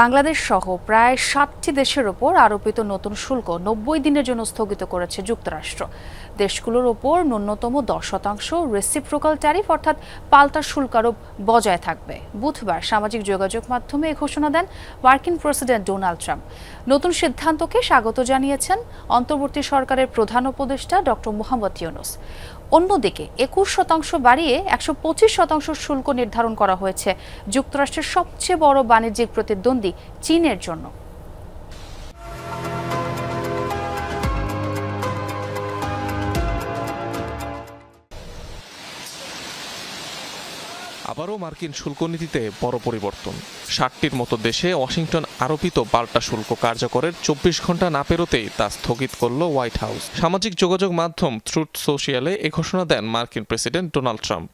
বাংলাদেশ সহ প্রায় সাতটি দেশের ওপর আরোপিত নতুন শুল্ক নব্বই দিনের জন্য স্থগিত করেছে যুক্তরাষ্ট্র। দেশগুলোর ওপর ন্যূনতম দশ শতাংশ রেসিপ্রোকাল ট্যারিফ অর্থাৎ পাল্টা শুল্ক আরোপ বজায় থাকবে। বুধবার সামাজিক যোগাযোগ মাধ্যমে এ ঘোষণা দেন মার্কিন প্রেসিডেন্ট ডোনাল্ড ট্রাম্প। নতুন সিদ্ধান্তকে স্বাগত জানিয়েছেন অন্তর্বর্তী সরকারের প্রধান উপদেষ্টা ডক্টর মোহাম্মদ ইউনুস। অন্যদিকে একুশ শতাংশ বাড়িয়ে একশো পঁচিশ শতাংশ শুল্ক নির্ধারণ করা হয়েছে। যুক্তরাষ্ট্রের সবচেয়ে বড় বাণিজ্যিক প্রতিদ্বন্দ্বী চীনের জন্য। আবারও মার্কিন শুল্ক নীতিতে বড় পরিবর্তন। ষাটটির মতো দেশে ওয়াশিংটন আরোপিত পাল্টা শুল্ক কার্যকরের চব্বিশ ঘণ্টা না পেরোতেই তা স্থগিত করল হোয়াইট হাউস। সামাজিক যোগাযোগ মাধ্যম ট্রুথ সোশিয়ালে এ ঘোষণা দেন মার্কিন প্রেসিডেন্ট ডোনাল্ড ট্রাম্প।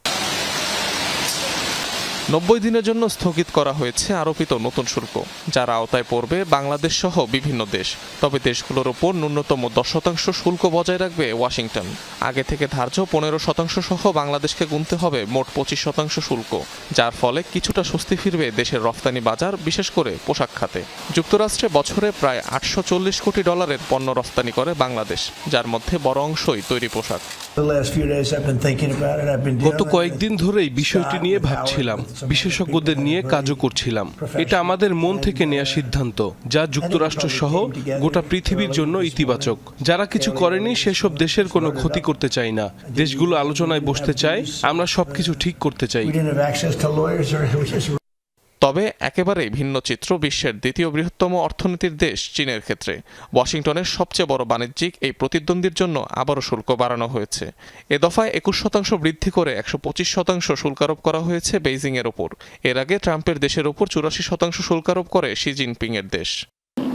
নব্বই দিনের জন্য স্থগিত করা হয়েছে আরোপিত নতুন শুল্ক যার আওতায় পড়বে বাংলাদেশ সহ বিভিন্ন দেশ। তবে দেশগুলোর ওপর ন্যূনতম দশ শতাংশ শুল্ক বজায় রাখবে ওয়াশিংটন। আগে থেকে ধার্য পনেরো শতাংশ সহ বাংলাদেশকে গুনতে হবে মোট পঁচিশ শতাংশ শুল্ক যার ফলে কিছুটা স্বস্তি ফিরবে দেশের রফতানি বাজার বিশেষ করে পোশাক খাতে। যুক্তরাষ্ট্রে বছরে প্রায় আটশো চল্লিশ কোটি ডলারের পণ্য রফতানি করে বাংলাদেশ যার মধ্যে বড় অংশই তৈরি পোশাক। গত কয়েকদিন ধরেই বিষয়টি নিয়ে ভাবছিলাম। বিশেষজ্ঞদের নিয়ে কাজও করছিলাম। এটা আমাদের মন থেকে নেওয়া সিদ্ধান্ত, যা যুক্তরাষ্ট্র সহ গোটা পৃথিবীর জন্য ইতিবাচক। যারা কিছু করেনি, সেসব দেশের কোনো ক্ষতি করতে চাই না। দেশগুলো আলোচনায় বসতে চায়, আমরা সবকিছু ঠিক করতে চাই। তবে একেবারে ভিন্ন চিত্র বিশ্বের দ্বিতীয় বৃহত্তম অর্থনীতির দেশ চীনের ক্ষেত্রে। ওয়াশিংটনের সবচেয়ে বড় বাণিজ্যিক এই প্রতিদ্বন্দ্বীর জন্য আবারও শুল্ক বাড়ানো হয়েছে। এ দফায় একুশ শতাংশ বৃদ্ধি করে একশো পঁচিশ শতাংশ শুল্কারোপ করা হয়েছে বেইজিংয়ের ওপর। এর আগে ট্রাম্পের দেশের ওপর চুরাশি শতাংশ শুল্কারোপ করে শি জিনপিং এর দেশ।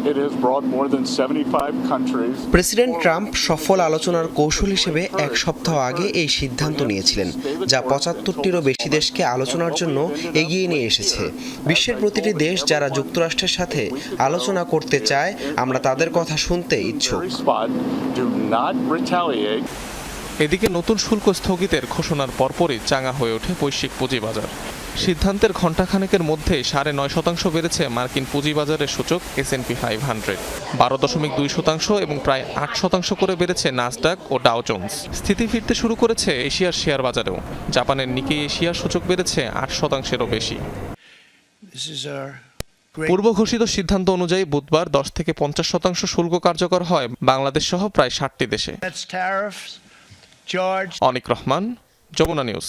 It has brought more than 75 countries. President Trump সফল আলোচনার কৌশল হিসেবে এক সপ্তাহ আগে এই সিদ্ধান্ত নিয়েছিলেন যা পঁচাত্তরটিরও বেশি দেশকে আলোচনার জন্য এগিয়ে নিয়ে এসেছে বিশ্বের প্রতিটি দেশ যারা যুক্তরাষ্ট্রের সাথে আলোচনা করতে চায় আমরা তাদের কথা শুনতে ইচ্ছুক Very spot. Do not retaliate. এদিকে নতুন শুল্ক স্থগিতের ঘোষণার পরপরই চাঙা হয়ে ওঠে বৈশ্বিক পুঁজিবাজার সিদ্ধান্তের ঘণ্টাখানেকের মধ্যে সাড়ে নয় শতাংশ বেড়েছে মার্কিন পুঁজিবাজারের সূচক এস পি ফাইভ হান্ড্রেড বারো দশমিক দুই শতাংশ এবং প্রায় আট শতাংশ করে বেড়েছে নাসডাক ও ডাও জোন্স স্থিতি ফিরতে শুরু করেছে এশিয়ার শেয়ার বাজারেও। জাপানের নিকেই এশিয়ার সূচক বেড়েছে আট শতাংশেরও বেশি। পূর্ব ঘোষিত সিদ্ধান্ত অনুযায়ী বুধবার দশ থেকে পঞ্চাশ শতাংশ শুল্ক কার্যকর হয় বাংলাদেশ সহ প্রায় ষাটটি দেশে। অনিক রহমান যমুনা নিউজ।